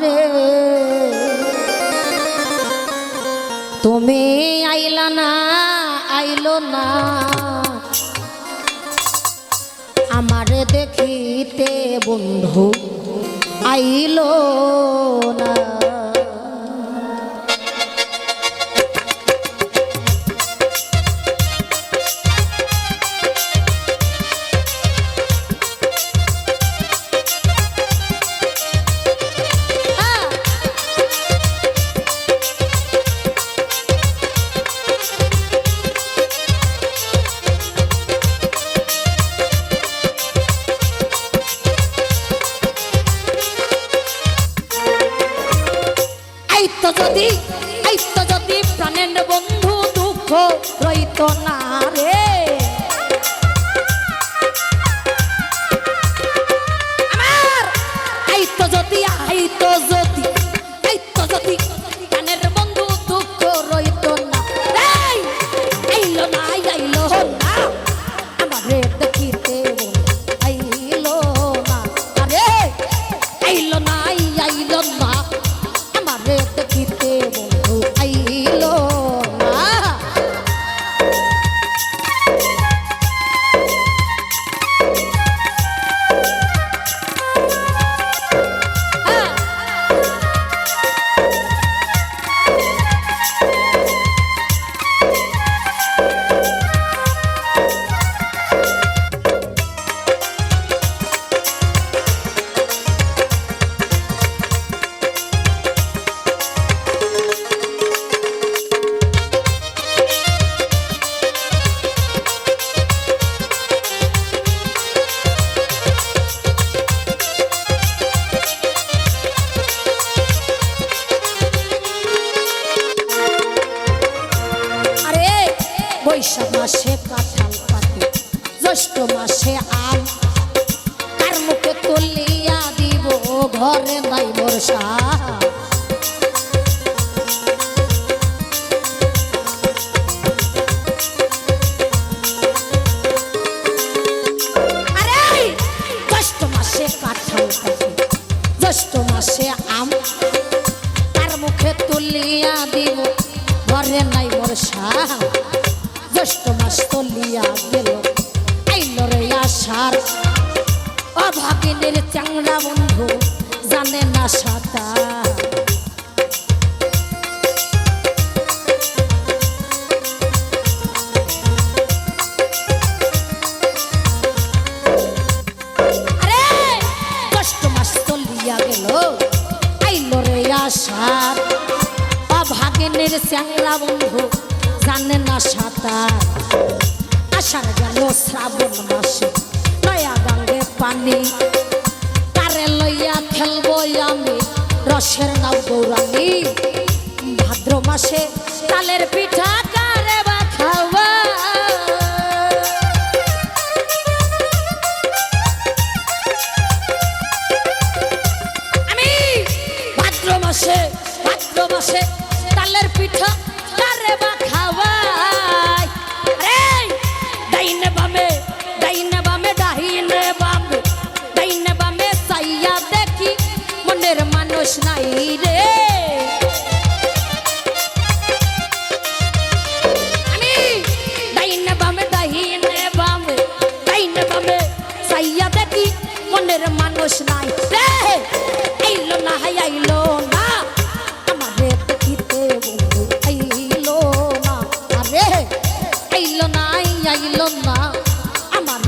রে। তুমি আইলা না আইল না। আমারে দেখিতে বন্ধু আইল না। যদি এই তো যদি এই তো যদি। বৈশাখ মাসে কাঁঠাল পাতি জ্যৈষ্ঠ মাসে আম। কার মুখে তুলিয়া দিব ঘরে নাই বর্ষা? জানে না সাঁতার আরে, কষ্ট মাস চলিয়া গেল, আইলো রে আসার অভাগিনীর চ্যাংলা বন্ধু জানে না সাঁতার আষাঢ় গেল শ্রাবণ মাসে, নয়া গাঙ্গে পানি। রসের নাম গৌরাঙ্গি। ভাদ্র মাসে তালের পিঠা বা খাওয়া আমি ভাদ্র মাসে ভাদ্র মাসে তালের পিঠা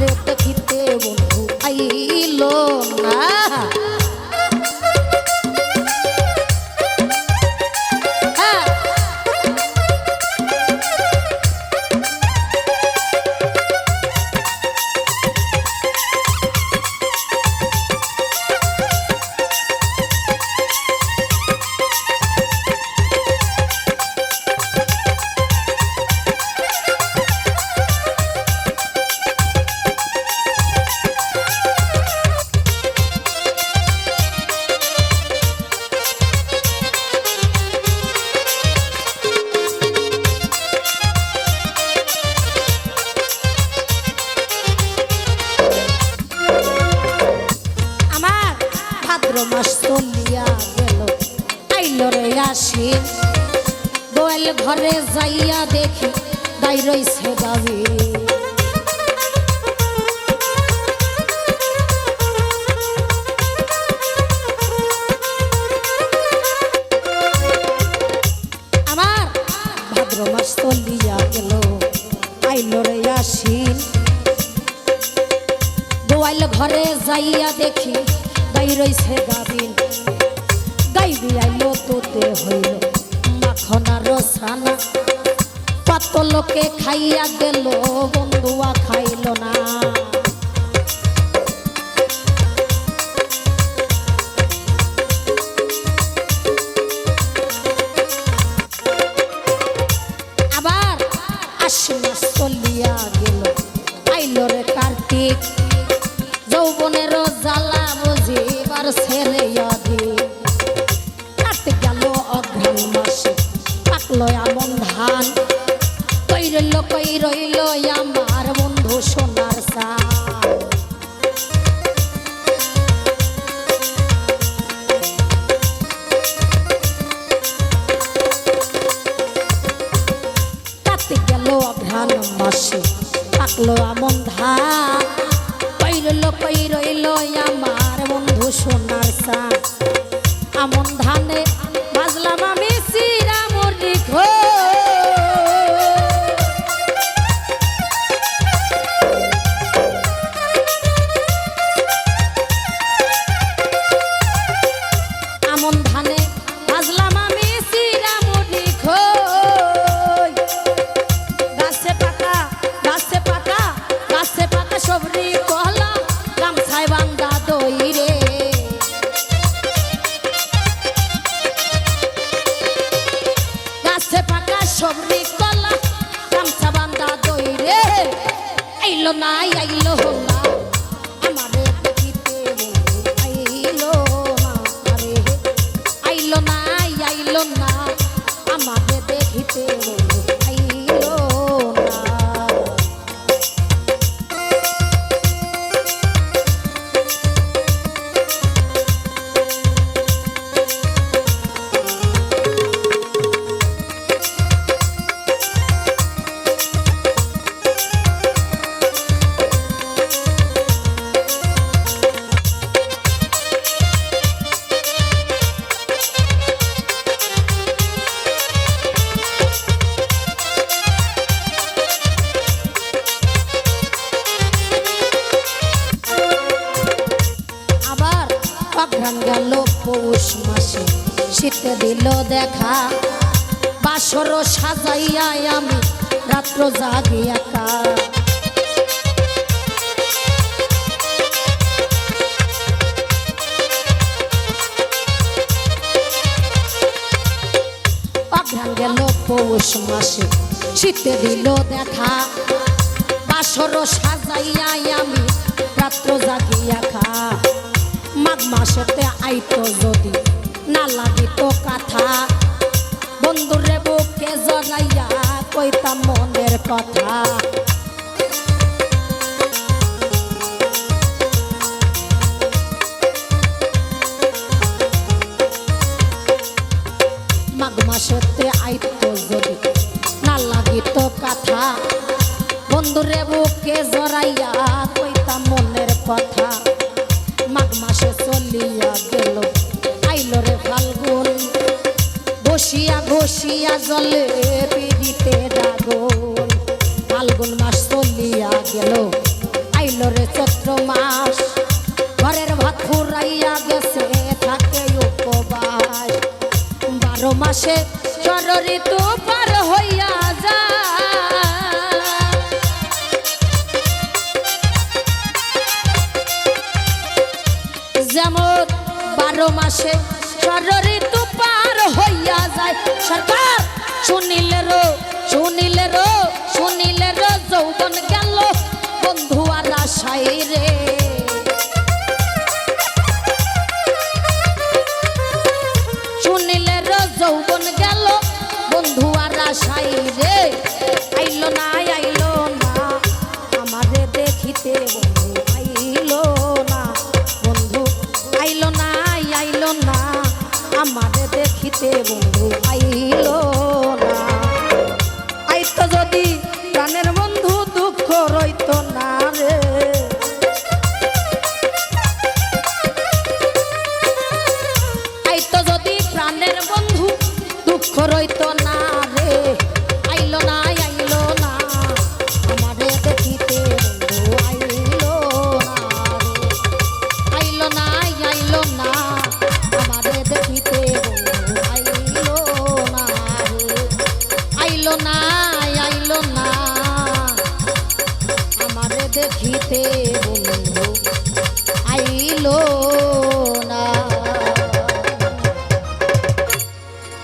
আমারে দেখিতে মাস চলিয়া গেল। আইল রে আসিন দোয়াল ঘরে যাইয়া দেখি গাই রইছে গাবি মাখনার সানা পাতলকে খাইয়া গেল, বন্ধুয়া খাইল না। আবার আশ্বিন চলিয়া গেল, আইল রে কার্তিক। যৌবনের কই রইল আইলো না পৌষ মাসে শীতে দিল দেখা, বাসর সাজাইয়া আমি রাত্র জাগি একা। অঘ্রাণ গেল পৌষ মাসে শীতে দিল দেখা, বাসর সাজাইয়া আমি রাত্র জাগিয়া খা মাঘ মাসেতে আইতো যদি না লাগিত কাথা। বন্ধুরে বুকে জড়াইয়া কইতাম মনের কথা। মাঘ মাসেতে আইতো যদি না লাগিত কাথা। বন্ধুরে বুকে জড়াইয়া কইতাম মনের কথা। বসিয়া ঘষিয়া জলে পিড়িতে ফাল্গুন মাস চলিয়া গেল, আইল রে চৈত্র মাস। ঘরের ভাত গেছে, থাকে উপবাস। বারো মাসে চর ঋতু পার হইয়া যেমন বারো মাসে চর ঋতু পার যায়। সরকার শুনিলে রো শুনিলে রো শুনিলে রো, যৌবন গেল বন্ধু আর আশাই রে। শুনিলে রো, যৌবন গেল বন্ধু আর আশাই রে। আইলো না আইলো না, আমারে দেখিতে যদি প্রাণের